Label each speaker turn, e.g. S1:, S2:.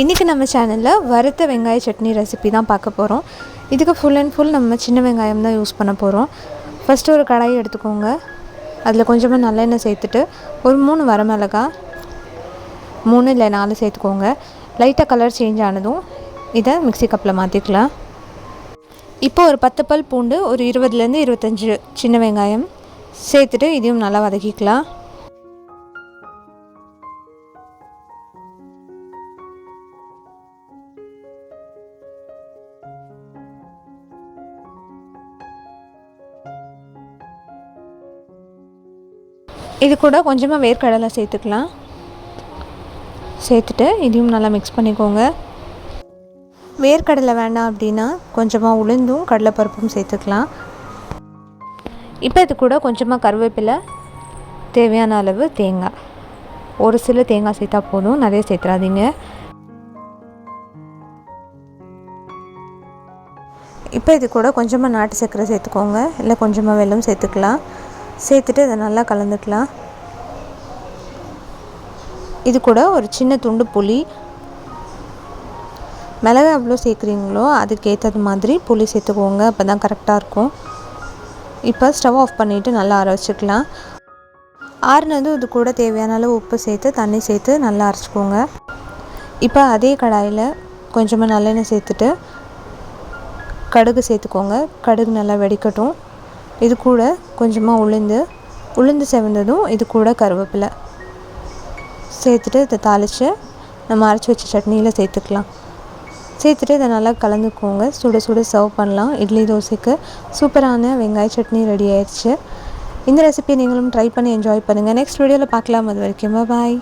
S1: இன்றைக்கி நம்ம சேனலில் வறுத்த வெங்காய சட்னி ரெசிபி தான் பார்க்க போகிறோம் இதுக்கு ஃபுல் அண்ட் ஃபுல் நம்ம சின்ன வெங்காயம் தான் யூஸ் பண்ண போகிறோம் ஃபஸ்ட்டு ஒரு கடாயை எடுத்துக்கோங்க. அதில் கொஞ்சமாக நல்லெண்ணெய் சேர்த்துட்டு ஒரு மூணு வரமிளகா மூணு இல்லை நாலு சேர்த்துக்கோங்க. லைட்டாக கலர் சேஞ்ச் ஆனதும் இதை மிக்ஸி கப்பில் மாற்றிக்கலாம் இப்போ ஒரு பத்து பல் பூண்டு ஒரு இருபதுலேருந்து இருபத்தஞ்சி சின்ன வெங்காயம் சேர்த்துட்டு இதையும் நல்லா வதக்கிக்கலாம். இது கூட கொஞ்சமாக வேர்க்கடலை சேர்த்துக்கலாம். சேர்த்துட்டு இதையும் நல்லா மிக்ஸ் பண்ணிக்கோங்க. வேர்க்கடலை வேண்டாம் அப்படின்னா கொஞ்சமாக உளுந்தும் கடலைப்பருப்பும் சேர்த்துக்கலாம். இப்போ இது கூட கொஞ்சமாக கருவேப்பிலை தேவையான அளவு தேங்காய். ஒரு சில தேங்காய் சேர்த்தா போதும் நிறைய சேர்த்துறாதீங்க. இப்போ இது கூட கொஞ்சமாக நாட்டு சர்க்கரை சேர்த்துக்கோங்க. இல்லை கொஞ்சமாக வெல்லம் சேர்த்துக்கலாம். சேர்த்துட்டு இதை நல்லா கலந்துக்கலாம். இது கூட ஒரு சின்ன துண்டு புளி. மிளகா எவ்வளோ சேர்க்குறீங்களோ அதுக்கேற்றது மாதிரி புளி சேர்த்துக்கோங்க அப்போ தான் கரெக்டாக இருக்கும். இப்போ ஸ்டவ் ஆஃப் பண்ணிவிட்டு நல்லா அரை வச்சுக்கலாம் ஆறுனதும் இது கூட தேவையான அளவு உப்பு சேர்த்து தண்ணி சேர்த்து நல்லா அரைச்சிக்கோங்க. இப்போ அதே கடாயில் கொஞ்சமாக நல்லெண்ணெய் சேர்த்துட்டு கடுகு சேர்த்துக்கோங்க. கடுகு நல்லா வெடிக்கட்டும். இது கூட கொஞ்சமாக உளுந்து உளுந்து செவந்ததும் இது கூட கருவேப்பிலை. சேர்த்துட்டு இதை தாளித்து நம்ம அரைச்சி வச்ச சட்னியில் சேர்த்துக்கலாம். சேர்த்துட்டு இதை நல்லா கலந்துக்கோங்க. சுட சுட சர்வ் பண்ணலாம். இட்லி தோசைக்கு சூப்பரான வெங்காய சட்னி ரெடி ஆயிடுச்சு. இந்த ரெசிபியை நீங்களும் ட்ரை பண்ணி என்ஜாய் பண்ணுங்கள் நெக்ஸ்ட் வீடியோவில் பார்க்கலாம். அது வரைக்கும் பாய்